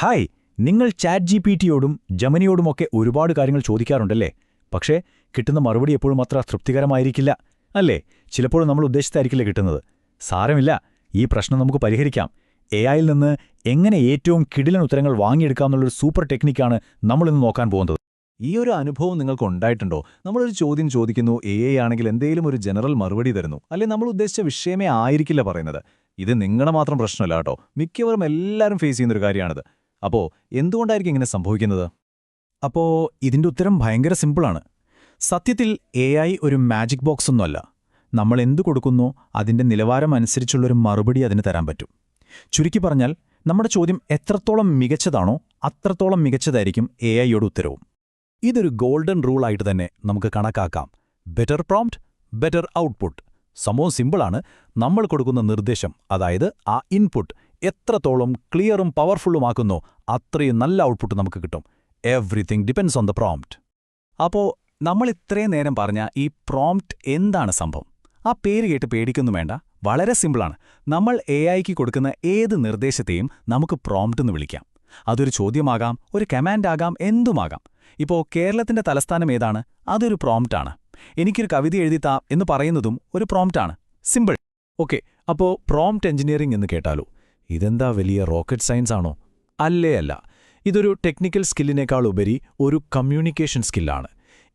Hi നിങ്ങൾ chat G P ടിയോടും ജമനിയോടുമൊക്കെ ഒരുപാട് കാര്യങ്ങൾ ചോദിക്കാറുണ്ടല്ലേ? പക്ഷേ കിട്ടുന്ന മറുപടി എപ്പോഴും അത്ര തൃപ്തികരമായിരിക്കില്ല അല്ലേ? ചിലപ്പോഴും നമ്മൾ ഉദ്ദേശിച്ചായിരിക്കില്ല കിട്ടുന്നത്. സാരമില്ല ഈ പ്രശ്നം നമുക്ക് പരിഹരിക്കാം. എ ഐയിൽ നിന്ന് എങ്ങനെ ഏറ്റവും കിടിലൻ ഉത്തരങ്ങൾ വാങ്ങിയെടുക്കാമെന്നുള്ളൊരു സൂപ്പർ ടെക്നിക്കാണ് നമ്മളിന്ന് നോക്കാൻ പോകുന്നത്. ഈ ഒരു അനുഭവം നിങ്ങൾക്ക് ഉണ്ടായിട്ടുണ്ടോ? നമ്മളൊരു ചോദ്യം ചോദിക്കുന്നു എ ഐ ആണെങ്കിൽ എന്തെങ്കിലും ഒരു ജനറൽ മറുപടി തരുന്നു അല്ലെ നമ്മൾ ഉദ്ദേശിച്ച വിഷയമേ ആയിരിക്കില്ല പറയുന്നത്. ഇത് നിങ്ങളുടെ മാത്രം പ്രശ്നമല്ല കേട്ടോ. മിക്കവരും എല്ലാവരും ഫേസ് ചെയ്യുന്നൊരു കാര്യമാണിത്. അപ്പോ എന്തുകൊണ്ടായിരിക്കും ഇങ്ങനെ സംഭവിക്കുന്നത്? അപ്പോ ഇതിന്റെ ഉത്തരം ഭയങ്കര സിമ്പിളാണ്. സത്യത്തിൽ എ ഐ ഒരു മാജിക് ബോക്സ് ഒന്നുമല്ല നമ്മൾ എന്തു കൊടുക്കുന്നു അതിന്റെ നിലവാരം അനുസരിച്ചുള്ളൊരു മറുപടി അതിന് തരാൻ പറ്റും. ചുരുക്കി പറഞ്ഞാൽ നമ്മുടെ ചോദ്യം എത്രത്തോളം മികച്ചതാണോ അത്രത്തോളം മികച്ചതായിരിക്കും എ ഐയോട് ഉത്തരവും. ഇതൊരു ഗോൾഡൻ റൂളായിട്ട് തന്നെ നമുക്ക് കണക്കാക്കാം. Better prompt better output. സംഭവം സിമ്പിളാണ്. നമ്മൾ കൊടുക്കുന്ന നിർദ്ദേശം അതായത് ആ ഇൻപുട്ട് എത്രത്തോളം ക്ലിയറും പവർഫുള്ളുമാക്കുന്നോ അത്രയും നല്ല ഔട്ട്പുട്ട് നമുക്ക് കിട്ടും. Everything depends on the prompt അപ്പോ നമ്മൾ ഇത്രയും നേരം പറഞ്ഞ ഈ പ്രോംപ്റ്റ് എന്താണ് സംഭവം? ആ പേര് കേട്ട് പേടിക്കൊന്നും വേണ്ട. വളരെ സിമ്പിളാണ് നമ്മൾ എ ഐക്ക് കൊടുക്കുന്ന ഏത് നിർദ്ദേശത്തെയും നമുക്ക് പ്രോംപ്റ്റ് എന്ന് വിളിക്കാം. അതൊരു ചോദ്യമാകാം ഒരു കമാൻഡാകാം എന്തുമാകാം. ഇപ്പോ കേരളത്തിന്റെ തലസ്ഥാനം ഏതാണ്? അതൊരു പ്രോംപ്റ്റാണ് എനിക്കൊരു കവിത എഴുതിത്താ എന്ന് പറയുന്നതും ഒരു പ്രോംപ്റ്റാണ് സിമ്പിൾ ഓക്കെ അപ്പോ പ്രോംപ്റ്റ് എഞ്ചിനീയറിംഗ് എന്ന് കേട്ടാലോ. ഇതെന്താ വലിയ റോക്കറ്റ് സയൻസ് ആണോ? അല്ലേ അല്ല. ഇതൊരു ടെക്നിക്കൽ സ്കില്ലിനേക്കാൾ ഉപരി ഒരു കമ്മ്യൂണിക്കേഷൻ സ്കില്ലാണ്.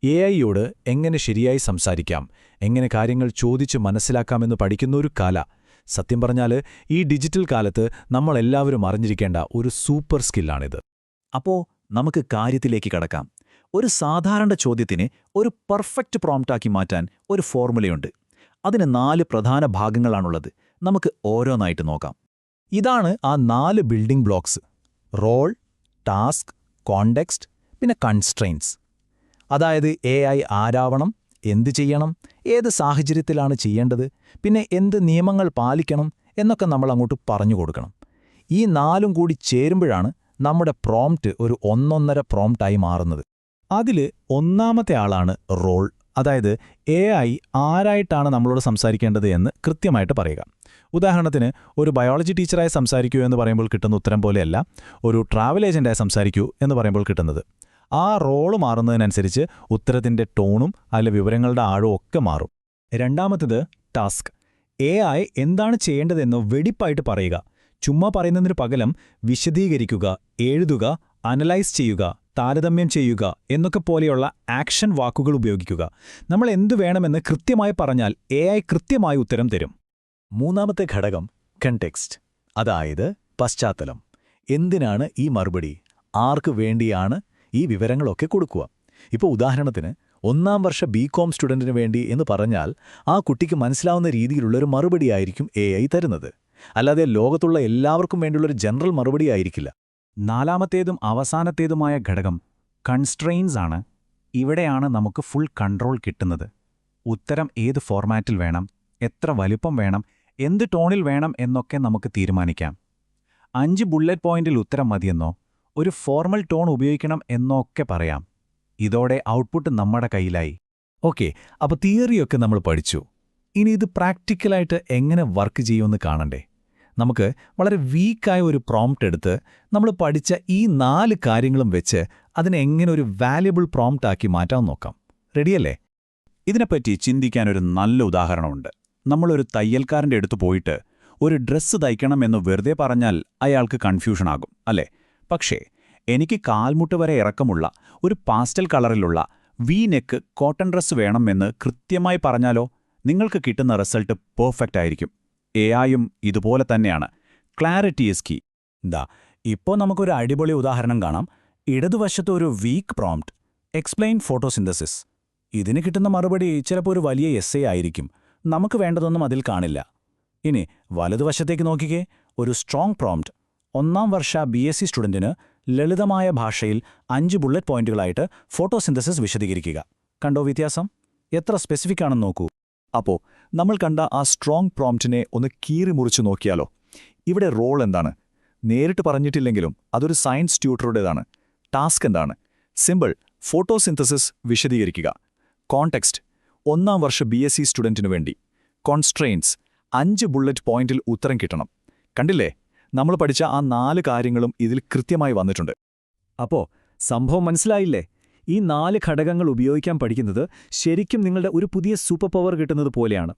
എ ഐയോട് എങ്ങനെ ശരിയായി സംസാരിക്കാം എങ്ങനെ കാര്യങ്ങൾ ചോദിച്ച് മനസ്സിലാക്കാമെന്ന് പഠിക്കുന്ന ഒരു കല. സത്യം പറഞ്ഞാൽ ഈ ഡിജിറ്റൽ കാലത്ത് നമ്മളെല്ലാവരും അറിഞ്ഞിരിക്കേണ്ട ഒരു സൂപ്പർ സ്കില്ലാണിത്. അപ്പോ നമുക്ക് കാര്യത്തിലേക്ക് കടക്കാം. ഒരു സാധാരണ ചോദ്യത്തിനെ ഒരു പെർഫെക്റ്റ് പ്രോംപ്റ്റാക്കി മാറ്റാൻ ഒരു ഫോർമുലയുണ്ട്. അതിന് നാല് പ്രധാന ഭാഗങ്ങളാണുള്ളത്. നമുക്ക് ഓരോന്നായിട്ട് നോക്കാം. ഇതാണ് ആ നാല് building blocks role task context പിന്നെ കൺസ്ട്രെയിൻസ് അതായത് എ ഐ ആരാവണം എന്ത് ചെയ്യണം ഏത് സാഹചര്യത്തിലാണ് ചെയ്യേണ്ടത് പിന്നെ എന്ത് നിയമങ്ങൾ പാലിക്കണം എന്നൊക്കെ നമ്മൾ അങ്ങോട്ട് പറഞ്ഞു കൊടുക്കണം. ഈ നാലും കൂടി ചേരുമ്പോഴാണ് നമ്മുടെ പ്രോംപ്റ്റ് ഒരു ഒന്നൊന്നര പ്രോംപ്റ്റായി മാറുന്നത്. അതിൽ ഒന്നാമത്തെ ആളാണ് റോൾ അതായത് എ ആരായിട്ടാണ് നമ്മളോട് സംസാരിക്കേണ്ടത് എന്ന് കൃത്യമായിട്ട് പറയുക. ഉദാഹരണത്തിന് ഒരു ബയോളജി ടീച്ചറായി സംസാരിക്കൂ എന്ന് പറയുമ്പോൾ കിട്ടുന്ന ഉത്തരം പോലെയല്ല ഒരു ട്രാവൽ ഏജന്റായി സംസാരിക്കൂ എന്ന് പറയുമ്പോൾ കിട്ടുന്നത്. ആ റോൾ മാറുന്നതിനനുസരിച്ച് ഉത്തരത്തിന്റെ ടോണും അതിലെ വിവരങ്ങളുടെ ആഴവും ഒക്കെ മാറും. രണ്ടാമത്തത് ടാസ്ക് എ ഐ എന്താണ് ചെയ്യേണ്ടതെന്ന് വെടിപ്പായിട്ട് പറയുക. ചുമ്മാ പറയുന്നതിന് പകരം വിശദീകരിക്കുക എഴുതുക അനലൈസ് ചെയ്യുക താരതമ്യം ചെയ്യുക എന്നൊക്കെ പോലെയുള്ള ആക്ഷൻ വാക്കുകൾ ഉപയോഗിക്കുക. നമ്മൾ എന്തു വേണമെന്ന് കൃത്യമായി പറഞ്ഞാൽ എ ഐ കൃത്യമായി ഉത്തരം തരും. മൂന്നാമത്തെ ഘടകം കണ്ടെക്സ്റ്റ് അതായത് പശ്ചാത്തലം. എന്തിനാണ് ഈ മറുപടി? ആർക്ക് വേണ്ടിയാണ് ഈ വിവരങ്ങളൊക്കെ കൊടുക്കുക? ഇപ്പോൾ ഉദാഹരണത്തിന് ഒന്നാം വർഷ ബി കോം സ്റ്റുഡന്റിന് വേണ്ടി എന്ന് പറഞ്ഞാൽ ആ കുട്ടിക്ക് മനസ്സിലാവുന്ന രീതിയിലുള്ളൊരു മറുപടിയായിരിക്കും എ ഐ തരുന്നത്. അല്ലാതെ ലോകത്തുള്ള എല്ലാവർക്കും വേണ്ടിയുള്ളൊരു ജനറൽ മറുപടി ആയിരിക്കില്ല. നാലാമത്തേതും അവസാനത്തേതുമായ ഘടകം കൺസ്ട്രെയിൻസ് ആണ്. ഇവിടെയാണ് നമുക്ക് ഫുൾ കൺട്രോൾ കിട്ടുന്നത്. ഉത്തരം ഏത് ഫോർമാറ്റിൽ വേണം? എത്ര വലിപ്പം വേണം? എന്ത് ടോണിൽ വേണം എന്നൊക്കെ നമുക്ക് തീരുമാനിക്കാം. അഞ്ച് ബുള്ളറ്റ് പോയിന്റിൽ ഉത്തരം മതിയെന്നോ ഒരു ഫോർമൽ ടോൺ ഉപയോഗിക്കണം എന്നൊക്കെ പറയാം. ഇതോടെ ഔട്ട്പുട്ട് നമ്മുടെ കയ്യിലായി. ഓക്കെ അപ്പോൾ തിയറിയൊക്കെ നമ്മൾ പഠിച്ചു. ഇനി ഇത് പ്രാക്ടിക്കലായിട്ട് എങ്ങനെ വർക്ക് ചെയ്യുമെന്ന് കാണണ്ടേ. നമുക്ക് വളരെ വീക്കായ ഒരു പ്രോംപ്റ്റ് എടുത്ത് നമ്മൾ പഠിച്ച ഈ നാല് കാര്യങ്ങളും വെച്ച് അതിനെ എങ്ങനെ ഒരു വാല്യുബിൾ പ്രോംപ്റ്റ് ആക്കി മാറ്റാൻ നോക്കാം. റെഡിയല്ലേ ഇതിനെപ്പറ്റി ചിന്തിക്കാനൊരു നല്ല ഉദാഹരണമുണ്ട്. നമ്മളൊരു തയ്യൽക്കാരന്റെ അടുത്ത് പോയിട്ട് ഒരു ഡ്രസ്സ് തയ്ക്കണമെന്ന് വെറുതെ പറഞ്ഞാൽ അയാൾക്ക് കൺഫ്യൂഷനാകും അല്ലേ? പക്ഷേ എനിക്ക് കാൽമുട്ട് വരെ ഇറക്കമുള്ള ഒരു പാസ്റ്റൽ കളറിലുള്ള വി നെക്ക് കോട്ടൺ ഡ്രസ്സ് വേണമെന്ന് കൃത്യമായി പറഞ്ഞാലോ നിങ്ങൾക്ക് കിട്ടുന്ന റിസൾട്ട് പെർഫെക്റ്റ് ആയിരിക്കും. എ ആയും ഇതുപോലെ തന്നെയാണ്. Clarity is key. ദാ ഇപ്പോൾ നമുക്കൊരു അടിപൊളി ഉദാഹരണം കാണാം. ഇടതുവശത്ത് ഒരു വീക്ക് പ്രോംപ്റ്റ് എക്സ്പ്ലെയിൻ ഫോട്ടോസിന്തസിസ് ഇതിന് കിട്ടുന്ന മറുപടി ചിലപ്പോൾ ഒരു വലിയ എസ് ആയിരിക്കും. നമുക്ക് വേണ്ടതൊന്നും അതിൽ കാണില്ല. ഇനി വലതുവശത്തേക്ക് നോക്കിക്കേ. ഒരു സ്ട്രോങ് പ്രോംപ്റ്റ് ഒന്നാം വർഷ ബി എസ് സി സ്റ്റുഡന്റിന് ലളിതമായ ഭാഷയിൽ അഞ്ച് ബുള്ളറ്റ് പോയിന്റുകളായിട്ട് ഫോട്ടോസിന്തസിസ് വിശദീകരിക്കുക. കണ്ടോ വ്യത്യാസം? എത്ര സ്പെസിഫിക് ആണെന്ന് നോക്കൂ. അപ്പോൾ നമ്മൾ കണ്ട ആ സ്ട്രോങ് പ്രോംപ്റ്റിനെ ഒന്ന് കീറി മുറിച്ച് നോക്കിയാലോ? ഇവിടെ റോൾ എന്താണ്? നേരിട്ട് പറഞ്ഞിട്ടില്ലെങ്കിലും അതൊരു സയൻസ് ട്യൂട്ടറുടേതാണ് ടാസ്ക് എന്താണ്? സിമ്പിൾ ഫോട്ടോസിന്തസിസ് വിശദീകരിക്കുക. കോണ്ടെക്സ്റ്റ് ഒന്നാം വർഷ ബി എസ് സി സ്റ്റുഡന്റിനു വേണ്ടി കോൺസ്ട്രെയിൻസ് അഞ്ച് ബുള്ളറ്റ് പോയിന്റിൽ ഉത്തരം കിട്ടണം. കണ്ടില്ലേ? നമ്മൾ പഠിച്ച ആ നാല് കാര്യങ്ങളും ഇതിൽ കൃത്യമായി വന്നിട്ടുണ്ട്. അപ്പോ സംഭവം മനസ്സിലായില്ലേ? ഈ നാല് ഘടകങ്ങൾ ഉപയോഗിക്കാൻ പഠിക്കുന്നത് ശരിക്കും നിങ്ങളുടെ ഒരു പുതിയ സൂപ്പർ പവർ കിട്ടുന്നത് പോലെയാണ്.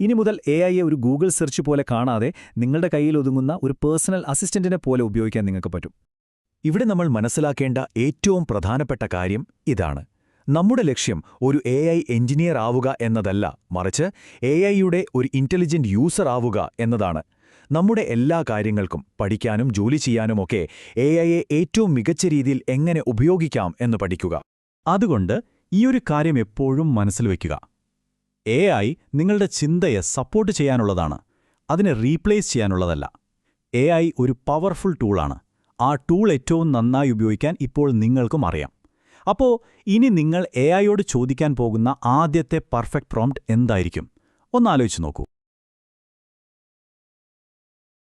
ഇനി മുതൽ എ ഐയെ ഒരു ഗൂഗിൾ സെർച്ച് പോലെ കാണാതെ നിങ്ങളുടെ കയ്യിൽ ഒതുങ്ങുന്ന ഒരു പേഴ്സണൽ അസിസ്റ്റന്റിനെ പോലെ ഉപയോഗിക്കാൻ നിങ്ങൾക്ക് പറ്റും. ഇവിടെ നമ്മൾ മനസ്സിലാക്കേണ്ട ഏറ്റവും പ്രധാനപ്പെട്ട കാര്യം ഇതാണ്. നമ്മുടെ ലക്ഷ്യം ഒരു എ ഐ എഞ്ചിനീയർ ആവുക എന്നതല്ല. മറിച്ച് എ ഐയുടെ ഒരു ഇന്റലിജന്റ് യൂസർ ആവുക എന്നതാണ്. നമ്മുടെ എല്ലാ കാര്യങ്ങൾക്കും പഠിക്കാനും ജോലി ചെയ്യാനുമൊക്കെ എ ഐയെ ഏറ്റവും മികച്ച രീതിയിൽ എങ്ങനെ ഉപയോഗിക്കാം എന്ന് പഠിക്കുക. അതുകൊണ്ട് ഈയൊരു കാര്യം എപ്പോഴും മനസ്സിൽ വയ്ക്കുക എ ഐ നിങ്ങളുടെ ചിന്തയെ സപ്പോർട്ട് ചെയ്യാനുള്ളതാണ്. അതിനെ റീപ്ലേസ് ചെയ്യാനുള്ളതല്ല. എ ഐ ഒരു പവർഫുൾ ടൂളാണ് ആ ടൂൾ ഏറ്റവും നന്നായി ഉപയോഗിക്കാൻ ഇപ്പോൾ നിങ്ങൾക്കും അറിയാം. അപ്പോൾ ഇനി നിങ്ങൾ എ ഐയോട് ചോദിക്കാൻ പോകുന്ന ആദ്യത്തെ പെർഫെക്റ്റ് പ്രോംപ്റ്റ് എന്തായിരിക്കും? ഒന്നാലോചിച്ച് നോക്കൂ.